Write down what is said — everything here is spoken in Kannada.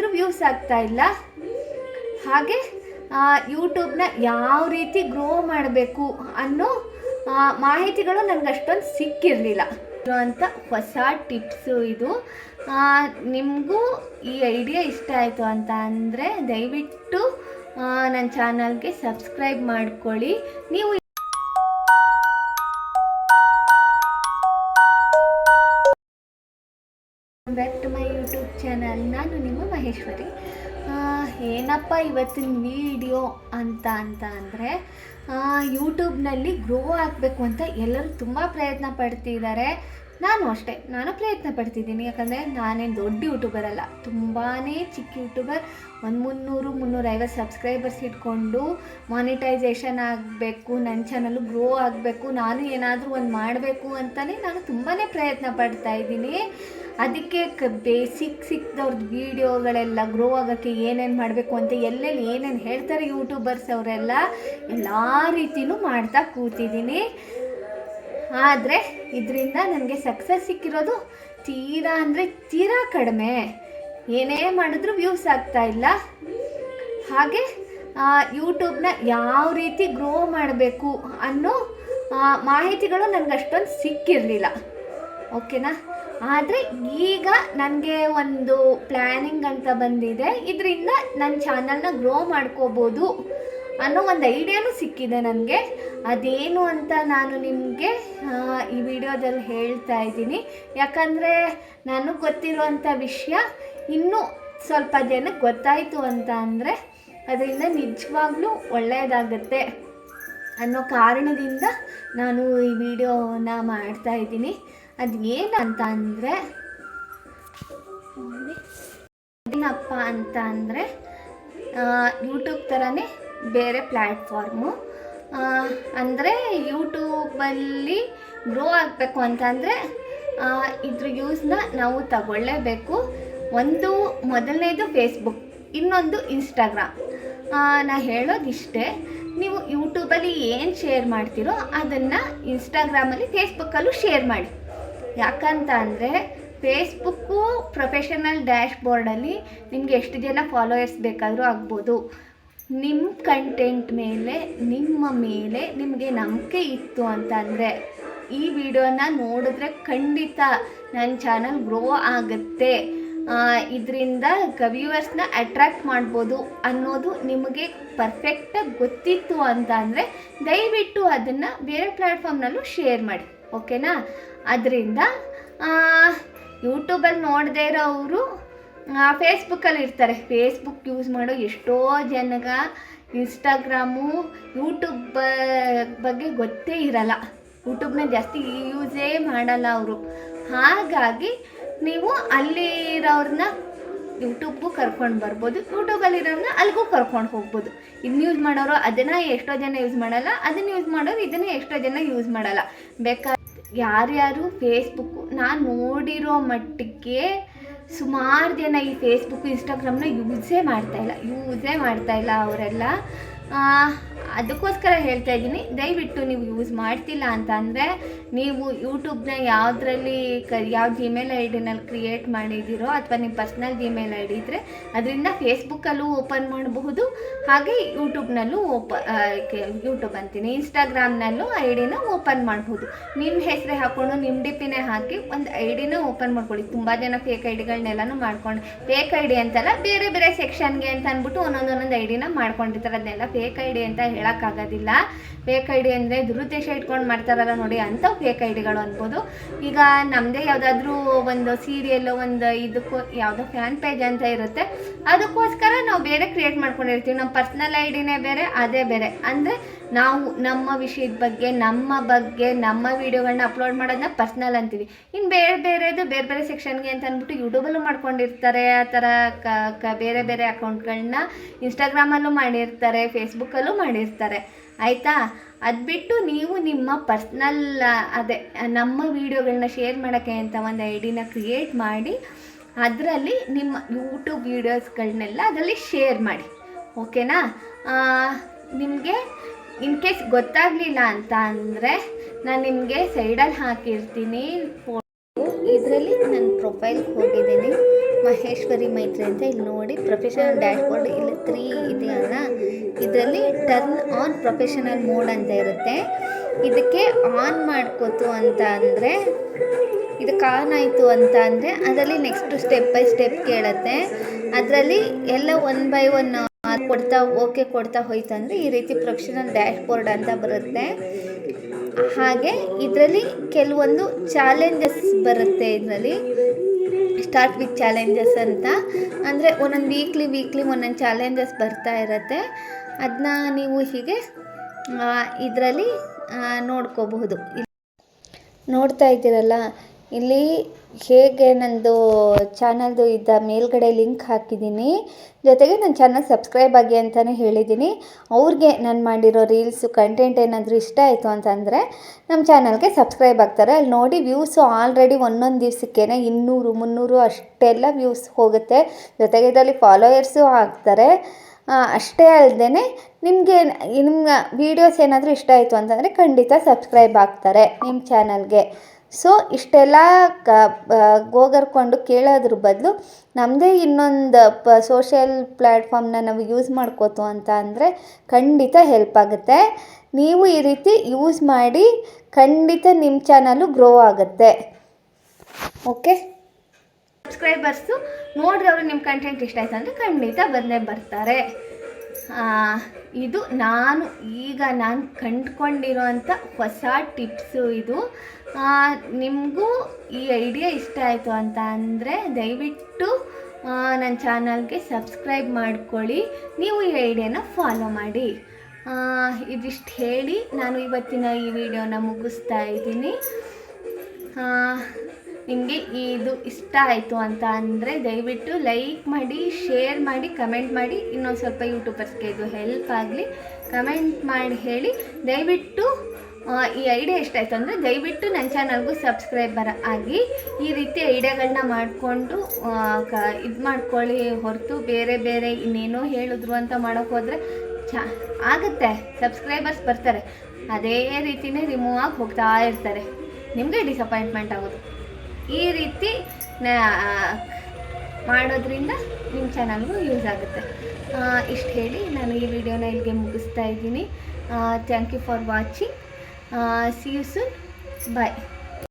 ಮಾಡಿದ್ರೂ ವ್ಯೂಸ್ ಆಗ್ತಾ ಇಲ್ಲ. ಹಾಗೆ ಯೂಟ್ಯೂಬ್ನ ಯಾವ ರೀತಿ ಗ್ರೋ ಮಾಡಬೇಕು ಅನ್ನೋ ಮಾಹಿತಿಗಳು ನನಗೆ ಅಷ್ಟೊಂದು ಸಿಕ್ಕಿರಲಿಲ್ಲ. ಅಂತ ಹೊಸ ಟಿಪ್ಸು ಇದು. ನಿಮಗೂ ಈ ಐಡಿಯಾ ಇಷ್ಟ ಆಯಿತು ಅಂತ ಅಂದರೆ ದಯವಿಟ್ಟು ನನ್ನ ಚಾನಲ್ಗೆ ಸಬ್ಸ್ಕ್ರೈಬ್ ಮಾಡ್ಕೊಳ್ಳಿ. ನೀವು ಯೂಟ್ಯೂಬ್ ಚಾನಲ್ ನಾನು ನಿಮ್ಮ ಮಹೇಶ್ವರಿ. ಏನಪ್ಪ ಇವತ್ತಿನ ವಿಡಿಯೋ ಅಂತ ಅಂತ ಅಂದರೆ ಯೂಟ್ಯೂಬ್ನಲ್ಲಿ ಗ್ರೋ ಆಗಬೇಕು ಅಂತ ಎಲ್ಲರೂ ತುಂಬ ಪ್ರಯತ್ನ ಪಡ್ತಿದ್ದಾರೆ ನಾನು ಅಷ್ಟೇ, ನಾನು ಪ್ರಯತ್ನ ಪಡ್ತಿದ್ದೀನಿ. ಯಾಕಂದರೆ ನಾನೇನು ದೊಡ್ಡ ಯೂಟ್ಯೂಬರ್ ಅಲ್ಲ ತುಂಬಾ ಚಿಕ್ಕ ಯೂಟ್ಯೂಬರ್. ಒಂದು ಮುನ್ನೂರು, ಮುನ್ನೂರೈವತ್ತು ಸಬ್ಸ್ಕ್ರೈಬರ್ಸ್ ಇಟ್ಕೊಂಡು ಮಾನಿಟೈಸೇಷನ್ ಆಗಬೇಕು ನನ್ನ ಚಾನಲ್ಲು ಗ್ರೋ ಆಗಬೇಕು, ನಾನು ಏನಾದರೂ ಒಂದು ಮಾಡಬೇಕು ಅಂತಲೇ ನಾನು ತುಂಬಾ ಪ್ರಯತ್ನ ಪಡ್ತಾ ಇದ್ದೀನಿ. ಅದಕ್ಕೆ ಬೇಸಿಕ್ ಸಿಕ್ಕಿದವ್ರದ್ದು ವೀಡಿಯೋಗಳೆಲ್ಲ ಗ್ರೋ ಆಗೋಕ್ಕೆ ಏನೇನು ಮಾಡಬೇಕು ಅಂತ ಎಲ್ಲೆಲ್ಲಿ ಏನೇನು ಹೇಳ್ತಾರೆ ಯೂಟ್ಯೂಬರ್ಸ್ ಅವರೆಲ್ಲ ಎಲ್ಲ ರೀತಿಯೂ ಮಾಡ್ತಾ ಕೂತಿದ್ದೀನಿ. ಆದರೆ ಇದರಿಂದ ನನಗೆ ಸಕ್ಸಸ್ ಸಿಕ್ಕಿರೋದು ತೀರಾ ಅಂದರೆ ತೀರಾ ಕಡಿಮೆ. ಏನೇ ಮಾಡಿದ್ರೂ ವ್ಯೂಸ್ ಆಗ್ತಾ ಇಲ್ಲ. ಹಾಗೆ ಯೂಟ್ಯೂಬ್ನ ಯಾವ ರೀತಿ ಗ್ರೋ ಮಾಡಬೇಕು ಅನ್ನೋ ಮಾಹಿತಿಗಳು ನನಗೆ ಅಷ್ಟೊಂದು ಸಿಕ್ಕಿರಲಿಲ್ಲ ಓಕೆನಾ ಆದರೆ ಈಗ ನನಗೆ ಒಂದು ಪ್ಲ್ಯಾನಿಂಗ್ ಅಂತ ಬಂದಿದೆ. ಇದರಿಂದ ನನ್ನ ಚಾನಲ್ನ ಗ್ರೋ ಮಾಡ್ಕೋಬೋದು ಅನ್ನೋ ಒಂದು ಐಡಿಯಾನು ಸಿಕ್ಕಿದೆ ನನಗೆ. ಅದೇನು ಅಂತ ನಾನು ನಿಮಗೆ ಈ ವಿಡಿಯೋದಲ್ಲಿ ಹೇಳ್ತಾ ಇದ್ದೀನಿ. ಯಾಕಂದರೆ ನಾನು ಗೊತ್ತಿರುವಂಥ ವಿಷಯ ಇನ್ನೂ ಸ್ವಲ್ಪ ಜನಕ್ಕೆ ಗೊತ್ತಾಯಿತು ಅಂತ ಅಂದರೆ, ಅದರಿಂದ ನಿಜವಾಗ್ಲೂ ಒಳ್ಳೆಯದಾಗತ್ತೆ ಅನ್ನೋ ಕಾರಣದಿಂದ ನಾನು ಈ ವಿಡಿಯೋನ ಮಾಡ್ತಾ ಇದ್ದೀನಿ. ಅದು ಏನಂತ ಅಂದರೆ, ಏನಪ್ಪ ಅಂತ ಅಂದರೆ ಯೂಟ್ಯೂಬ್ ಥರನೇ ಬೇರೆ ಪ್ಲ್ಯಾಟ್ಫಾರ್ಮು ಅಂದರೆ ಯೂಟ್ಯೂಬಲ್ಲಿ ಗ್ರೋ ಆಗಬೇಕು ಅಂತಂದರೆ ಇದ್ರ ಯೂಸ್ನ ನಾವು ತಗೊಳ್ಳೇಬೇಕು. ಒಂದು, ಮೊದಲನೇದು ಫೇಸ್ಬುಕ್ ಇನ್ನೊಂದು ಇನ್ಸ್ಟಾಗ್ರಾಮ್ ನಾ ಹೇಳೋದಿಷ್ಟೇ. ನೀವು ಯೂಟ್ಯೂಬಲ್ಲಿ ಏನು ಶೇರ್ ಮಾಡ್ತೀರೋ ಅದನ್ನು ಇನ್ಸ್ಟಾಗ್ರಾಮಲ್ಲಿ ಫೇಸ್ಬುಕ್ಕಲ್ಲೂ ಶೇರ್ ಮಾಡಿ. ಯಾಕಂತ ಅಂದರೆ ಫೇಸ್ಬುಕ್ಕು ಪ್ರೊಫೆಷನಲ್ ಡ್ಯಾಶ್ ಬೋರ್ಡಲ್ಲಿ ನಿಮಗೆ ಎಷ್ಟು ಜನ ಫಾಲೋಯರ್ಸ್ ಬೇಕಾದರೂ ಆಗ್ಬೋದು. ನಿಮ್ಮ ಕಂಟೆಂಟ್ ಮೇಲೆ, ನಿಮ್ಮ ಮೇಲೆ ನಿಮಗೆ ನಂಬಿಕೆ ಇತ್ತು ಅಂತ ಅಂದರೆ ಈ ವಿಡಿಯೋನ ನೋಡಿದ್ರೆ ಖಂಡಿತ ನನ್ನ ಚಾನಲ್ ಗ್ರೋ ಆಗುತ್ತೆ. ಇದರಿಂದ ವ್ಯೂವರ್ಸ್ನ ಅಟ್ರ್ಯಾಕ್ಟ್ ಮಾಡ್ಬೋದು ಅನ್ನೋದು ನಿಮಗೆ ಪರ್ಫೆಕ್ಟಾಗಿ ಗೊತ್ತಿತ್ತು ಅಂತ ಅಂದರೆ ದಯವಿಟ್ಟು ಅದನ್ನು ಬೇರೆ ಪ್ಲ್ಯಾಟ್ಫಾರ್ಮ್ನಲ್ಲೂ ಶೇರ್ ಮಾಡಿ ಓಕೆನಾ ಅದರಿಂದ ಯೂಟ್ಯೂಬಲ್ಲಿ ನೋಡದೇ ಇರೋವರು ಫೇಸ್ಬುಕ್ಕಲ್ಲಿ ಇರ್ತಾರೆ. ಫೇಸ್ಬುಕ್ ಯೂಸ್ ಮಾಡೋ ಎಷ್ಟೋ ಜನಗ ಇನ್ಸ್ಟಾಗ್ರಾಮು ಯೂಟ್ಯೂಬ್ ಬಗ್ಗೆ ಗೊತ್ತೇ ಇರಲ್ಲ. ಯೂಟ್ಯೂಬ್ನ ಜಾಸ್ತಿ ಯೂಸೇ ಮಾಡಲ್ಲ ಅವರು. ಹಾಗಾಗಿ ನೀವು ಅಲ್ಲಿರೋರನ್ನ ಯೂಟ್ಯೂಬ್ಗೂ ಕರ್ಕೊಂಡು ಬರ್ಬೋದು ಯೂಟ್ಯೂಬಲ್ಲಿರೋರನ್ನ ಅಲ್ಲಿಗೂ ಕರ್ಕೊಂಡು ಹೋಗ್ಬೋದು. ಇದನ್ನ ಯೂಸ್ ಮಾಡೋರು ಅದನ್ನು ಎಷ್ಟೋ ಜನ ಯೂಸ್ ಮಾಡಲ್ಲ, ಅದನ್ನು ಯೂಸ್ ಮಾಡೋರು ಇದನ್ನು ಎಷ್ಟೋ ಜನ ಯೂಸ್ ಮಾಡಲ್ಲ. ಬೇಕಾ ಯಾರ್ಯಾರು ಫೇಸ್ಬುಕ್ಕು ನಾನು ನೋಡಿರೋ ಮಟ್ಟಿಗೆ ಸುಮಾರು ಜನ ಈ ಫೇಸ್ಬುಕ್ ಇನ್ಸ್ಟಾಗ್ರಾಮ್ನ ಯೂಸೇ ಮಾಡ್ತಾಯಿಲ್ಲ ಯೂಸೇ ಮಾಡ್ತಾಯಿಲ್ಲ ಅವರೆಲ್ಲ. ಅದಕ್ಕೋಸ್ಕರ ಹೇಳ್ತಾ ಇದ್ದೀನಿ. ದಯವಿಟ್ಟು ನೀವು ಯೂಸ್ ಮಾಡ್ತಿಲ್ಲ ಅಂತ ಅಂದರೆ ನೀವು ಯೂಟ್ಯೂಬ್ನ ಯಾವುದ್ರಲ್ಲಿ ಕ ಯಾವ ಜಿಮೇಲ್ ಐ ಡಿನಲ್ಲಿ ಕ್ರಿಯೇಟ್ ಮಾಡಿದ್ದೀರೋ ಅಥವಾ ನಿಮ್ಮ ಪರ್ಸ್ನಲ್ ಜಿಮೇಲ್ ಐ ಡಿ ಇದ್ದರೆ ಅದರಿಂದ ಫೇಸ್ಬುಕ್ಕಲ್ಲೂ ಓಪನ್ ಮಾಡಬಹುದು. ಹಾಗೆ ಯೂಟ್ಯೂಬ್ನಲ್ಲೂ ಓಪ ಯೂಟ್ಯೂಬ್ ಅಂತೀನಿ. ಇನ್ಸ್ಟಾಗ್ರಾಮ್ನಲ್ಲೂ ಐ ಡಿನ ಓಪನ್ ಮಾಡ್ಬೋದು ನಿಮ್ಮ ಹೆಸರೇ ಹಾಕ್ಕೊಂಡು ನಿಮ್ಮ ಡಿಪಿನೇ ಹಾಕಿ ಒಂದು ಐ ಡಿನ ಓಪನ್ ಮಾಡ್ಕೊಳ್ಳಿ. ತುಂಬ ಜನ ಫೇಕ್ ಐ ಡಿಗಳನ್ನೆಲ್ಲನೂ ಮಾಡ್ಕೊಂಡು ಫೇಕ್ ಐ ಡಿ ಅಂತಲ್ಲ ಬೇರೆ ಬೇರೆ ಸೆಕ್ಷನ್ಗೆ ಅಂತ ಅಂದ್ಬಿಟ್ಟು ಒಂದೊಂದೊಂದೊಂದು ಒಂದೊಂದು ಐ ಡಿನ ಮಾಡ್ಕೊಂಡಿರ್ತಾರೆ. ಅದನ್ನೆಲ್ಲ ಫೇಕ್ ಐ ಡಿ ಅಂತ ಹೇಳೋಕ್ಕಾಗೋದಿಲ್ಲ. ಫೇಕ್ ಐ ಡಿ ಅಂದರೆ ದುರುದ್ದೇಶ ಇಟ್ಕೊಂಡು ಮಾಡ್ತಾರಲ್ಲ ನೋಡಿ ಅಂಥವು ಫೇಕ್ ಐ ಡಿಗಳು ಅನ್ಬೋದು. ಈಗ ನಮ್ಮದೇ ಯಾವುದಾದ್ರೂ ಒಂದು ಸೀರಿಯಲ್ ಒಂದು ಇದಕ್ಕೂ ಯಾವುದೋ ಫ್ಯಾನ್ ಪೇಜ್ ಅಂತ ಇರುತ್ತೆ. ಅದಕ್ಕೋಸ್ಕರ ನಾವು ಬೇರೆ ಕ್ರಿಯೇಟ್ ಮಾಡ್ಕೊಂಡಿರ್ತೀವಿ. ನಮ್ಮ ಪರ್ಸ್ನಲ್ ಐ ಡಿನೇ ಬೇರೆ, ಅದೇ ಬೇರೆ. ಅಂದರೆ ನಾವು ನಮ್ಮ ವಿಷಯದ ಬಗ್ಗೆ, ನಮ್ಮ ಬಗ್ಗೆ, ನಮ್ಮ ವಿಡಿಯೋಗಳನ್ನ ಅಪ್ಲೋಡ್ ಮಾಡೋದನ್ನ ಪರ್ಸ್ನಲ್ ಅಂತೀವಿ. ಇನ್ನು ಬೇರೆ ಬೇರೆದು, ಬೇರೆ ಬೇರೆ ಸೆಕ್ಷನ್ಗೆ ಅಂತ ಅಂದ್ಬಿಟ್ಟು ಯೂಟ್ಯೂಬಲ್ಲೂ ಮಾಡ್ಕೊಂಡಿರ್ತಾರೆ, ಆ ಥರ ಕ ಕ, ಬೇರೆ ಬೇರೆ ಅಕೌಂಟ್ಗಳನ್ನ ಇನ್ಸ್ಟಾಗ್ರಾಮಲ್ಲೂ ಮಾಡಿರ್ತಾರೆ ಫೇಸ್ಬುಕ್ಕಲ್ಲೂ ಮಾಡಿರ್ತಾರೆ. ಆಯಿತಾ? ಅದು ಬಿಟ್ಟು ನೀವು ನಿಮ್ಮ ಪರ್ಸ್ನಲ್ ಅದೇ, ನಮ್ಮ ವೀಡಿಯೋಗಳನ್ನ ಶೇರ್ ಮಾಡೋಕ್ಕೆ ಅಂತ ಒಂದು ಐ ಡಿನ ಕ್ರಿಯೇಟ್ ಮಾಡಿ, ಅದರಲ್ಲಿ ನಿಮ್ಮ ಯೂಟ್ಯೂಬ್ ವೀಡಿಯೋಸ್ಗಳನ್ನೆಲ್ಲ ಅದರಲ್ಲಿ ಶೇರ್ ಮಾಡಿ. ಓಕೆನಾ ನಿಮಗೆ ಇನ್ ಕೇಸ್ ಗೊತ್ತಾಗಲಿಲ್ಲ ಅಂತ ಅಂದರೆ ನಾನು ನಿಮಗೆ ಸೈಡಲ್ಲಿ ಹಾಕಿರ್ತೀನಿ. ಇದರಲ್ಲಿ ನನ್ನ ಪ್ರೊಫೈಲ್ ಹೋಗಿದ್ದೀನಿ. ಮಹೇಶ್ವರಿ ಮೈತ್ರಿ ಅಂತ ಇಲ್ಲಿ ನೋಡಿ ಪ್ರೊಫೆಷನಲ್ ಡ್ಯಾಶ್ಬೋರ್ಡ್ ಇಲ್ಲಿ ತ್ರೀ ಇದೆಯಲ್ಲ ಇದರಲ್ಲಿ ಟರ್ನ್ ಆನ್ ಪ್ರೊಫೆಷನಲ್ ಮೋಡ್ ಅಂತ ಇರುತ್ತೆ. ಇದಕ್ಕೆ ಆನ್ ಮಾಡ್ಕೋತು ಅಂತ ಅಂದರೆ ಇದಕ್ಕೆ ಆನ್ ಆಯಿತು ಅಂತ ಅಂದರೆ, ಅದರಲ್ಲಿ ನೆಕ್ಸ್ಟ್ ಸ್ಟೆಪ್ ಬೈ ಸ್ಟೆಪ್ ಕೇಳುತ್ತೆ. ಅದರಲ್ಲಿ ಎಲ್ಲ ಒನ್ ಬೈ ಒನ್ ಕೊಡ್ತಾ, ಓಕೆ ಕೊಡ್ತಾ ಹೋಯ್ತು ಅಂದರೆ ಈ ರೀತಿ ಪ್ರೊಫೆಷನಲ್ ಡ್ಯಾಶ್ಬೋರ್ಡ್ ಅಂತ ಬರುತ್ತೆ. ಹಾಗೆ ಇದರಲ್ಲಿ ಕೆಲವೊಂದು ಚಾಲೆಂಜಸ್ ಬರುತ್ತೆ ಇದರಲ್ಲಿ. ಸ್ಟಾರ್ಟ್ ವಿತ್ ಚಾಲೆಂಜಸ್ ಅಂತ. ಅಂದರೆ ಒಂದೊಂದು ವೀಕ್ಲಿ ವೀಕ್ಲಿ ಒಂದೊಂದು ಚಾಲೆಂಜಸ್ ಬರ್ತಾ ಇರುತ್ತೆ. ಅದನ್ನ ನೀವು ಹೀಗೆ ಇದರಲ್ಲಿ ನೋಡ್ಕೋಬಹುದು. ನೋಡ್ತಾ ಇದ್ದೀರಲ್ಲ, ಇಲ್ಲಿ ಹೇಗೆ ನಂದು ಚಾನಲ್ದು ಇದ್ದ ಮೇಲ್ಗಡೆ ಲಿಂಕ್ ಹಾಕಿದ್ದೀನಿ. ಜೊತೆಗೆ ನನ್ನ ಚಾನಲ್ ಸಬ್ಸ್ಕ್ರೈಬ್ ಆಗಿ ಅಂತಲೇ ಹೇಳಿದ್ದೀನಿ. ಅವ್ರಿಗೆ ನಾನು ಮಾಡಿರೋ ರೀಲ್ಸು ಕಂಟೆಂಟ್ ಏನಾದರೂ ಇಷ್ಟ ಆಯಿತು ಅಂತಂದರೆ ನಮ್ಮ ಚಾನಲ್ಗೆ ಸಬ್ಸ್ಕ್ರೈಬ್ ಆಗ್ತಾರೆ. ಅಲ್ಲಿ ನೋಡಿ ವ್ಯೂಸು ಆಲ್ರೆಡಿ ಒಂದೊಂದು ದಿವಸಕ್ಕೇ ಇನ್ನೂರು, ಮುನ್ನೂರು ಅಷ್ಟೆಲ್ಲ ವ್ಯೂಸ್ ಹೋಗುತ್ತೆ. ಜೊತೆಗೆ ಇದರಲ್ಲಿ ಫಾಲೋಯರ್ಸು ಆಗ್ತಾರೆ. ಅಷ್ಟೇ ಅಲ್ಲದೆ ನಿಮಗೆ ನಿಮ್ಮ ವೀಡಿಯೋಸ್ ಏನಾದರೂ ಇಷ್ಟ ಆಯಿತು ಅಂತಂದರೆ ಖಂಡಿತ ಸಬ್ಸ್ಕ್ರೈಬ್ ಆಗ್ತಾರೆ ನಿಮ್ಮ ಚಾನಲ್ಗೆ. ಸೊ ಇಷ್ಟೆಲ್ಲ ಕ ಗೋಗರ್ಕೊಂಡು ಕೇಳೋದ್ರ ಬದಲು ನಮ್ಮದೇ ಇನ್ನೊಂದು, ಪ ಸೋಷಿಯಲ್ ಪ್ಲ್ಯಾಟ್ಫಾರ್ಮ್ನ ನಾವು ಯೂಸ್ ಮಾಡ್ಕೋತು ಅಂತ ಅಂದರೆ ಖಂಡಿತ ಹೆಲ್ಪ್ ಆಗುತ್ತೆ. ನೀವು ಈ ರೀತಿ ಯೂಸ್ ಮಾಡಿ ಖಂಡಿತ ನಿಮ್ಮ ಚಾನಲು ಗ್ರೋ ಆಗುತ್ತೆ. ಓಕೆ ಸಬ್ಸ್ಕ್ರೈಬರ್ಸು ನೋಡಿದವರು ನಿಮ್ಮ ಕಂಟೆಂಟ್ ಇಷ್ಟ ಆಯ್ತು ಅಂದರೆ ಖಂಡಿತ ಬಂದೇ ಬರ್ತಾರೆ. ಇದು ನಾನು ಈಗ ನಾನು ಕಂಡುಕೊಂಡಿರೋಂಥ ಹೊಸ ಟಿಪ್ಸು ಇದು. ನಿಮಗೂ ಈ ಐಡಿಯಾ ಇಷ್ಟ ಆಯಿತು ಅಂತ ಅಂದರೆ ದಯವಿಟ್ಟು ನನ್ನ ಚಾನಲ್ಗೆ ಸಬ್ಸ್ಕ್ರೈಬ್ ಮಾಡ್ಕೊಳ್ಳಿ. ನೀವು ಈ ಐಡಿಯಾನ ಫಾಲೋ ಮಾಡಿ. ಇದಿಷ್ಟು ಹೇಳಿ ನಾನು ಇವತ್ತಿನ ಈ ವಿಡಿಯೋನ ಮುಗಿಸ್ತಾ ಇದ್ದೀನಿ. ನಿಮಗೆ ಇದು ಇಷ್ಟ ಆಯಿತು ಅಂತ ಅಂದರೆ ದಯವಿಟ್ಟು ಲೈಕ್ ಮಾಡಿ ಶೇರ್ ಮಾಡಿ ಕಮೆಂಟ್ ಮಾಡಿ. ಇನ್ನೊಂದು ಸ್ವಲ್ಪ ಯೂಟ್ಯೂಬರ್ಸ್ಗೆ ಇದು ಹೆಲ್ಪ್ ಆಗಲಿ. ಕಮೆಂಟ್ ಮಾಡಿ ಹೇಳಿ. ದಯವಿಟ್ಟು ಈ ಐಡಿಯಾ ಇಷ್ಟ ಆಯಿತು ಅಂದರೆ ದಯವಿಟ್ಟು ನನ್ನ ಚಾನಲ್ಗೂ ಸಬ್ಸ್ಕ್ರೈಬರ್ ಆಗಿ. ಈ ರೀತಿ ಐಡಿಯಾಗಳನ್ನ ಮಾಡಿಕೊಂಡು ಕ, ಇದು ಮಾಡ್ಕೊಳ್ಳಿ. ಹೊರತು ಬೇರೆ ಬೇರೆ ಇನ್ನೇನೋ ಹೇಳಿದ್ರು ಅಂತ ಮಾಡೋಕ್ಕೆ ಹೋದರೆ ಚ ಆಗುತ್ತೆ. ಸಬ್ಸ್ಕ್ರೈಬರ್ಸ್ ಬರ್ತಾರೆ. ಅದೇ ರೀತಿಯೇ ರಿಮೂವ್ ಆಗಿ ಹೋಗ್ತಾ ಇರ್ತಾರೆ. ನಿಮಗೆ ಡಿಸಪಾಯಿಂಟ್ಮೆಂಟ್ ಆಗೋದು. ಈ ರೀತಿ ಮಾಡೋದ್ರಿಂದ ನಿಮ್ಮ ಚಾನಲ್ಗೂ ಯೂಸ್ ಆಗುತ್ತೆ. ಇಷ್ಟು ಹೇಳಿ ನಾನು ಈ ವಿಡಿಯೋನ ಇಲ್ಲಿಗೆ ಮುಗಿಸ್ತಾ ಇದ್ದೀನಿ. Thank you for watching see you soon bye